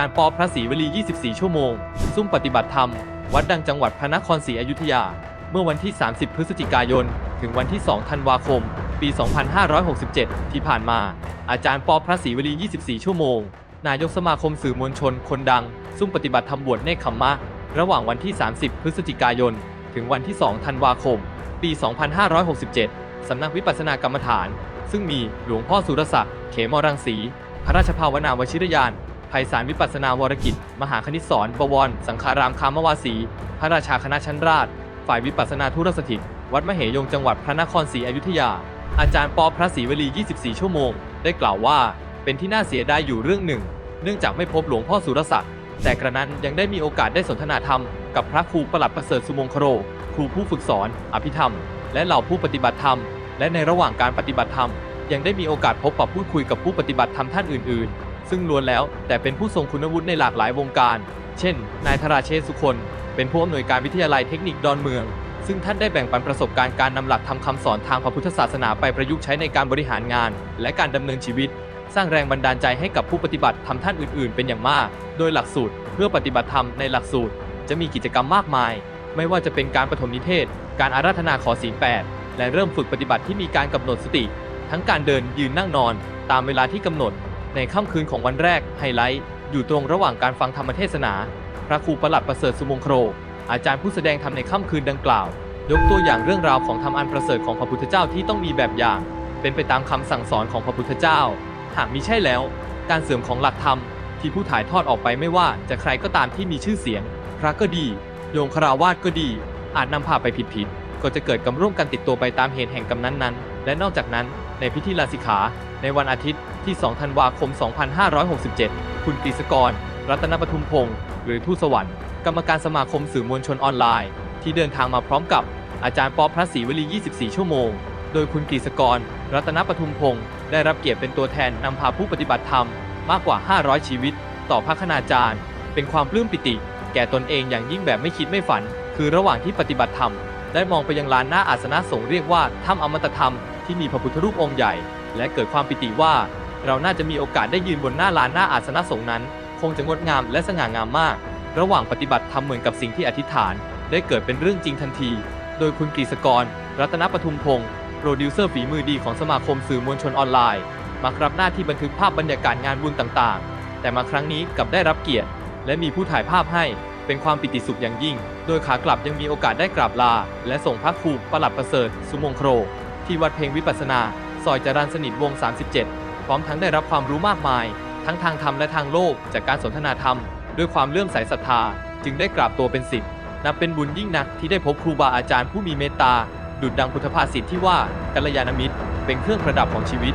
ารย์ปอพระศรีวลี 24 ชั่วโมง ซุ่มปฏิบัติธรรม วัดดังจังหวัดพระนครศรีอยุธยา เมื่อวันที่ 30 พฤศจิกายน ถึงวันที่ 2 ธันวาคม ปี 2567 ที่ผ่านมา อาจารย์ปอพระศรีวลี 24 ชั่วโมง นายกสมาคมสื่อมวลชนคนดัง ซุ่มปฏิบัติธรรมบวชเนคขมมะ ระหว่างวันที่ 30 พฤศจิกายน ถึงวันที่ 2 ธันวาคม ปี 2567 สำนักวิปัสสนากรรมฐาน ซึ่งมีหลวงพ่อสุรศักดิ์ เขมรังสี พระราชภาวนาวชิรยาน ไพศาลวิปัสนาวรกิจ มหาคณิตศรบวร สังฆารามคามวาสี พระราชาคณะชั้นราช ฝ่ายวิปัสสนาธุรสถิต วัดมเหยงจังหวัดพระนครศรีอยุธยา อาจารย์ปอพระศรีวลี 24 ชั่วโมง ได้กล่าวว่า เป็นที่น่าเสียดายอยู่เรื่องหนึ่ง เนื่องจากไม่พบหลวงพ่อสุรศักดิ์ แต่กระนั้นยังได้มีโอกาสได้สนทนาธรรม กับพระครูประหลัดประเสริฐสุมงคโร ครูผู้ฝึกสอน อภิธรรม และเหล่าผู้ปฏิบัติธรรม และในระหว่างการปฏิบัติธรรม ยังได้มีโอกาสพบปะพูดคุยกับผู้ปฏิบัติธรรมท่านอื่น ๆ ซึ่งล้วนแล้วแต่เป็นผู้ทรงคุณวุฒิในหลากหลายวงการ เช่น นายธราเชษฐ์สุคน เป็นผู้อำนวยการวิทยาลัยเทคนิคดอนเมือง ซึ่งท่านได้แบ่งปันประสบการณ์การนำหลักทำคำสอนทางพระพุทธศาสนาไปประยุกต์ใช้ในการบริหารงาน และการดำเนินชีวิต สร้างแรงบันดาลใจให้กับผู้ปฏิบัติทำท่านอื่น ๆ เป็นอย่างมาก โดยหลักสูตร เพื่อปฏิบัติธรรมในหลักสูตร จะมีกิจกรรมมากมาย ไม่ว่าจะเป็นการปฐมนิเทศ การอาราธนาขอศีลแปดและเริ่มฝึกปฏิบัติที่มีการกำหนดสติ ทั้งการเดินยืนนั่งนอน ตามเวลาที่กำหนด ในค่ำคืนของวันแรกไฮไลท์อยู่ตรงระหว่างการฟังธรรมเทศนา พระครูประหลัดประเสริฐสุมงโคร อาจารย์ผู้แสดงธรรมในค่ำคืนดังกล่าว ยกตัวอย่างเรื่องราวของธรรมอันประเสริฐของพระพุทธเจ้าที่ต้องมีแบบอย่าง เป็นไปตามคำสั่งสอนของพระพุทธเจ้า หากมิใช่แล้ว การเสื่อมของหลักธรรมที่ผู้ถ่ายทอดออกไปไม่ว่าจะใครก็ตามที่มีชื่อเสียง พระก็ดี โยมคาราวาสก็ดี อาจนำพาไปผิดๆก็จะเกิดกรรมร่วมกันติดตัวไปตามเหตุแห่งกรรมนั้นๆ และนอกจากนั้นในพิธีลาสิกขาในวันอาทิตย์ที่ 2 ธันวาคม 2567 คุณกฤษกร รัตนปทุมพงศ์หรือทูตสวรรค์ กรรมการสมาคมสื่อมวลชนออนไลน์ ที่เดินทางมาพร้อมกับอาจารย์ปอพระศรีวลี 24 ชั่วโมง โดยคุณกฤษกร รัตนปทุมพงศ์ได้รับเกียรติเป็นตัวแทนนำพาผู้ปฏิบัติธรรมมากกว่า 500 ชีวิต ต่อพระคณาจารย์ เป็นความปลื้มปิติ แก่ตนเองอย่างยิ่งแบบไม่คิดไม่ฝัน คือระหว่างที่ปฏิบัติธรรม ได้มองไปยังลานหน้าอาสนะสงฆ์เรียกว่าถ้ำอมตะธรรมที่มีพระพุทธรูปองค์ใหญ่ และเกิดความปิติว่า เราน่าจะมีโอกาสได้ยืนบนหน้าลานหน้าอาสนะสงฆ์นั้น คงจะงดงามและสง่างามมาก ระหว่างปฏิบัติธรรมเหมือนกับสิ่งที่อธิษฐาน ได้เกิดเป็นเรื่องจริงทันที โดยคุณกฤษกร รัตนปทุมพงศ์โปรดิวเซอร์ฝีมือดีของสมาคมสื่อมวลชนออนไลน์ มารับหน้าที่บันทึกภาพบรรยากาศงานบุญต่างๆ แต่มาครั้งนี้กลับได้รับเกียรติ และมีผู้ถ่ายภาพให้เป็นความปิติสุขอย่างยิ่ง โดยขากลับยังมีโอกาสได้กราบลา และส่งพระครูประหลัดประเสริฐ สุมงโคร ที่วัดเพลงวิปัสนา ซอยจรันสนิทวง 37 พร้อมทั้งได้รับความรู้มากมาย ทั้งทางธรรมและทางโลกจากการสนทนาธรรม ด้วยความเลื่อมใสศรัทธา จึงได้กราบตัวเป็นศิษย์นับเป็นบุญยิ่งนักที่ได้พบครูบาอาจารย์ผู้มีเมตตาดุดดังพุทธภาษิตที่ว่ากัลยาณมิตร เป็นเครื่องประดับของชีวิต